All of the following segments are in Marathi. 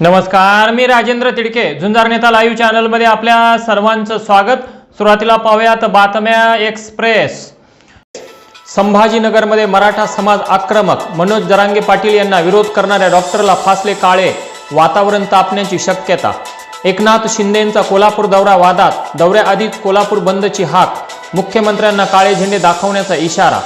नमस्कार मी राजेंद्र तिडके. झुंजार नेता लाईव्ह चॅनलमध्ये आपल्या सर्वांचं स्वागत. सुरुवातीला पाहूयात बातम्या एक्सप्रेस. संभाजीनगरमध्ये मराठा समाज आक्रमक. मनोज जरांगे पाटील यांना विरोध करणाऱ्या डॉक्टरला फासले काळे. वातावरण तापण्याची शक्यता. एकनाथ शिंदेंचा कोल्हापूर दौरा वादात. दौऱ्याआधीच कोल्हापूर बंदची हाक. मुख्यमंत्र्यांना काळे झेंडे दाखवण्याचा इशारा.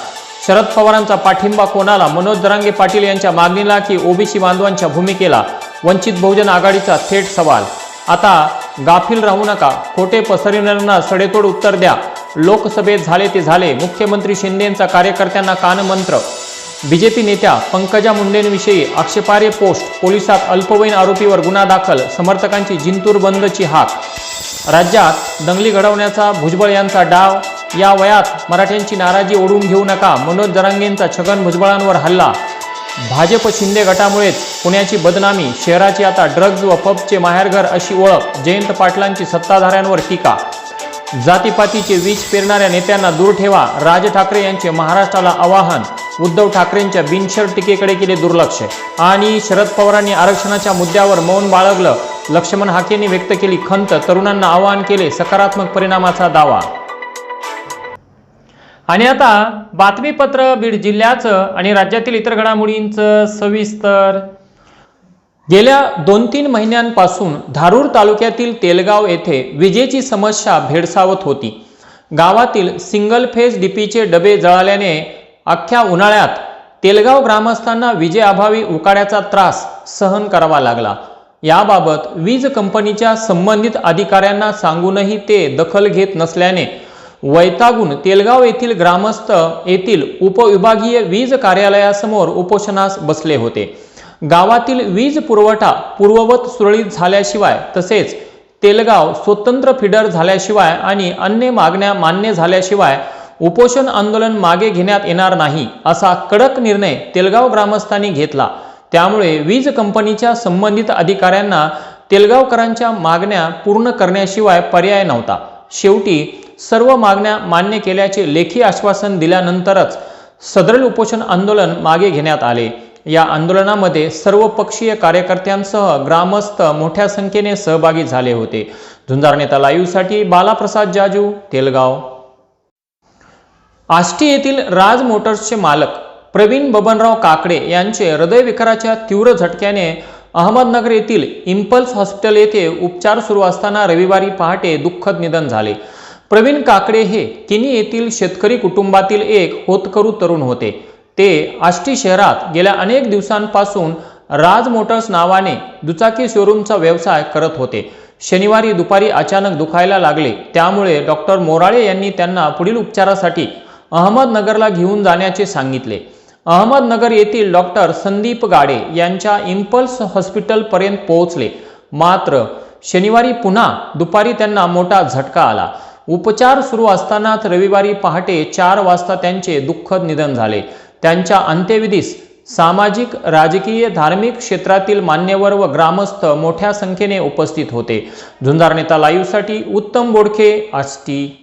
शरद पवारांचा पाठिंबा कोणाला? मनोज जरांगे पाटील यांच्या मागणीला की ओबीसी बांधवांच्या भूमिकेला? वंचित बहुजन आघाडीचा थेट सवाल. आता गाफील राहू नका. खोटे पसरविणाऱ्यांना सडेतोड उत्तर द्या. लोकसभेत झाले ते झाले. मुख्यमंत्री शिंदेंचा कार्यकर्त्यांना कानमंत्र. बीजेपी नेत्या पंकजा मुंडेंविषयी आक्षेपार्ह पोस्ट. पोलिसात अल्पवयीन आरोपीवर गुन्हा दाखल. समर्थकांची जिंतूर बंदची हाक. राज्यात दंगली घडवण्याचा भुजबळ यांचा डाव. या वयात मराठ्यांची नाराजी ओढून घेऊ नका. मनोज जरांगेंचा छगन भुजबळांवर हल्ला. भाजप शिंदे गटामुळेच पुण्याची बदनामी शहराची आता ड्रग्ज व पबचे माहेरघर अशी ओळख जयंत पाटलांची सत्ताधाऱ्यांवर टीका. जातीपातीचे वीज पेरणाऱ्या नेत्यांना दूर ठेवा राज ठाकरे यांचे महाराष्ट्राला आवाहन उद्धव ठाकरेंच्या बिनशर टीकेकडे केले दुर्लक्ष. आणि शरद पवारांनी आरक्षणाच्या मुद्द्यावर मौन बाळगलं लक्ष्मण हाकेंनी व्यक्त केली खंत तरुणांना आवाहन केले सकारात्मक परिणामाचा दावा. आणि आता बातमीपत्र बीड जिल्ह्याचं आणि राज्यातील इतर घडामोडींचं सविस्तर. गेल्या दोन तीन महिन्यांपासून धारूर तालुक्यातील तेलगाव येथे विजेची समस्या भेडसावत होती. गावातील सिंगल फेज डीपीचे डबे जळाल्याने अख्ख्या उन्हाळ्यात तेलगाव ग्रामस्थांना विजेअभावी उकाड्याचा त्रास सहन करावा लागला. याबाबत वीज कंपनीच्या संबंधित अधिकाऱ्यांना सांगूनही ते दखल घेत नसल्याने वैतागून तेलगाव येथील ग्रामस्थ येथील उपविभागीय वीज कार्यालयासमोर उपोषणास बसले होते. गावातील वीज पुरवठा पूर्ववत सुरळीत झाल्याशिवाय तसेच तेलगाव स्वतंत्र फिडर झाल्याशिवाय आणि अन्य मागण्या मान्य झाल्याशिवाय उपोषण आंदोलन मागे घेण्यात येणार नाही असा कडक निर्णय तेलगाव ग्रामस्थांनी घेतला. त्यामुळे वीज कंपनीच्या संबंधित अधिकाऱ्यांना तेलगावकरांच्या मागण्या पूर्ण करण्याशिवाय पर्याय नव्हता. शेवटी सर्व मागण्या मान्य केल्याचे लेखी आश्वासन दिल्यानंतरच सदरल उपोषण आंदोलन मागे घेण्यात आले. या आंदोलनामध्ये सर्व पक्षीय कार्यकर्त्यांसह ग्रामस्थ मोठ्या संख्येने सहभागी झाले होते. झुंजार नेता लाईव्हसाठी बालाप्रसाद जाजू तेलगाव. आष्टी येथील राज मोटर्सचे मालक प्रवीण बबनराव काकडे यांचे हृदयविकाराच्या तीव्र झटक्याने अहमदनगर येथील इम्पल्स हॉस्पिटल येथे उपचार सुरू असताना रविवारी पहाटे दुःखद निधन झाले. प्रवीण काकडे हे किनी येथील शेतकरी कुटुंबातील एक होतकरू तरुण होते. ते आष्टी शहरात गेल्या अनेक दिवसांपासून राज मोटर्स नावाने दुचाकी शोरूमचा व्यवसाय करत होते. शनिवारी दुपारी अचानक दुखायला लागले. त्यामुळे डॉक्टर मोराळे यांनी त्यांना पुढील उपचारासाठी अहमदनगरला घेऊन जाण्याचे सांगितले. अहमदनगर येथील डॉक्टर संदीप गाडे यांच्या इम्पल्स हॉस्पिटलपर्यंत पोहोचले. मात्र शनिवारी पुन्हा दुपारी त्यांना मोठा झटका आला. उपचार सुरू असतानाच रविवारी पहाटे चार वाजता त्यांचे दुःखद निधन झाले. त्यांच्या अंत्यविधीस सामाजिक राजकीय धार्मिक क्षेत्रातील मान्यवर व ग्रामस्थ मोठ्या संख्येने उपस्थित होते. झुंजार नेता लाईव्हसाठी उत्तम बोडखे आष्टी.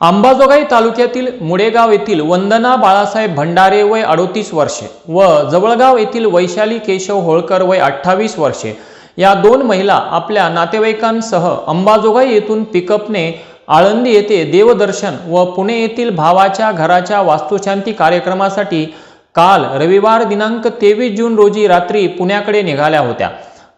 अंबाजोगाई तालुक्यातील मुडेगाव येथील वंदना बाळासाहेब भंडारे वय अडोतीस वर्षे व जवळगाव येथील वैशाली केशव होळकर वय अठ्ठावीस वर्षे. या दोन महिला आपल्या नातेवाईकांसह अंबाजोगाई येथून पिकअपने आळंदी येथे देवदर्शन व पुणे येथील भावाच्या घराच्या वास्तुशांती कार्यक्रमासाठी काल रविवार दिनांक तेवीस जून रोजी रात्री पुण्याकडे निघाल्या होत्या.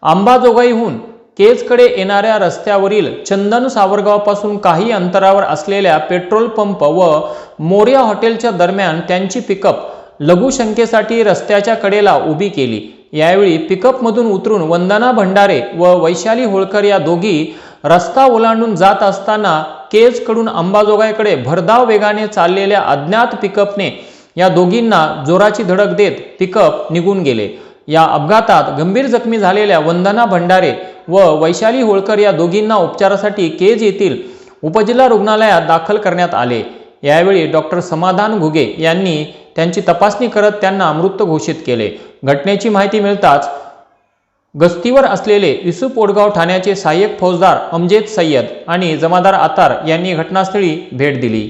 अंबाजोगाईहून केजकडे येणाऱ्या रस्त्यावरील चंदन सावरगावपासून काही अंतरावर असलेल्या पेट्रोल पंप व मोर्या हॉटेलच्या दरम्यान त्यांची पिकअप लघुशंकेसाठी रस्त्याच्या कडेला उभी केली. यावेळी पिकअपमधून उतरून वंदना भंडारे व वैशाली होळकर या दोघी रस्ता ओलांडून जात असताना केजकडून अंबाजोगाईकडे भरधाव वेगाने चाललेल्या अज्ञात पिकअपने या दोघींना जोराची धडक देत पिकअप निघून गेले. या अपघातात गंभीर जखमी झालेल्या वंदना भंडारे व वैशाली होळकर या दोघींना उपचारासाठी केज येथील उपजिल्हा रुग्णालयात दाखल करण्यात आले. यावेळी डॉक्टर समाधान घुगे यांनी त्यांची तपासणी करत त्यांना मृत घोषित केले. घटनेची माहिती मिळताच गस्तीवर असलेले युसुफ ओडगाव ठाण्याचे सहाय्यक फौजदार अमजेद सय्यद आणि जमादार आतार यांनी घटनास्थळी भेट दिली.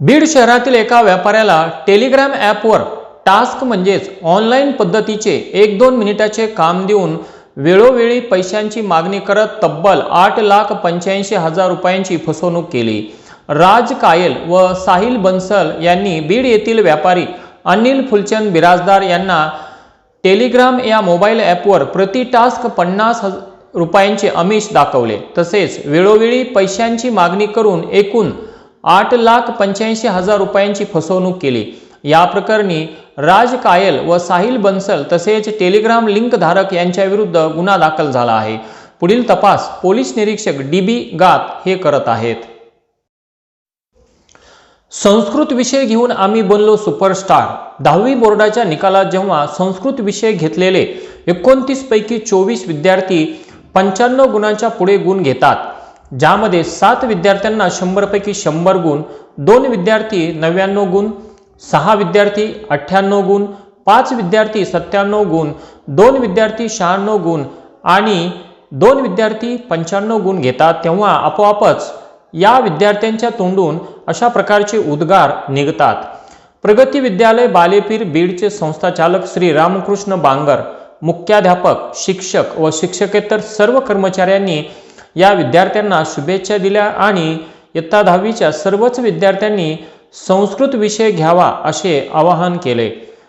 बीड शहरातील एका व्यापाऱ्याला टेलिग्राम ॲपवर टास्क म्हणजेच ऑनलाईन पद्धतीचे एक दोन मिनिटाचे काम देऊन वेळोवेळी पैशांची मागणी करत तब्बल आठ लाख पंच्याऐंशी हजार रुपयांची फसवणूक केली. राज कायल व साहिल बन्सल यांनी बीड येथील व्यापारी अनिल फुलचंद बिराजदार यांना टेलिग्राम या मोबाईल ॲपवर प्रति टास्क पन्नास हज रुपयांचे अमिष दाखवले. तसेच वेळोवेळी पैशांची मागणी करून एकूण आठ लाख पंच्याऐंशी हजार रुपयांची फसवणूक केली. या प्रकरणी राज कायल व साहिल बन्सल तसेच टेलिग्राम लिंक धारक गुन्हा दाखल झाला आहे. पुढील तपास पोलीस निरीक्षक डी बी गात हे करत आहेत. संस्कृत विषय घेऊन आम्ही बनलो सुपरस्टार. दहावी बोर्डाच्या निकालात जेव्हा संस्कृत विषय घेतलेले एकोणतीस पैकी चोवीस विद्यार्थी पंच्याण्णव गुणांच्या पुढे गुण घेतात. ज्यामध्ये सात विद्यार्थ्यांना शंभरपैकी शंभर गुण दोन विद्यार्थी नव्याण्णव गुण सहा विद्यार्थी अठ्ठ्याण्णव गुण पाच विद्यार्थी सत्त्याण्णव गुण दोन विद्यार्थी शहाण्णव गुण आणि दोन विद्यार्थी पंच्याण्णव गुण घेतात तेव्हा आपोआपच या विद्यार्थ्यांच्या तोंडून अशा प्रकारचे उद्गार निघतात. प्रगती विद्यालय बालेपीर बीडचे संस्थाचालक श्री रामकृष्ण बांगर मुख्याध्यापक शिक्षक व शिक्षकेतर सर्व कर्मचाऱ्यांनी या विद्यार्थ्यांना शुभेच्छा दिल्या आणि इयत्ता दहावीच्या सर्वच विद्यार्थ्यांनी संस्कृत विषय घ्यावा असे आवाहन केले.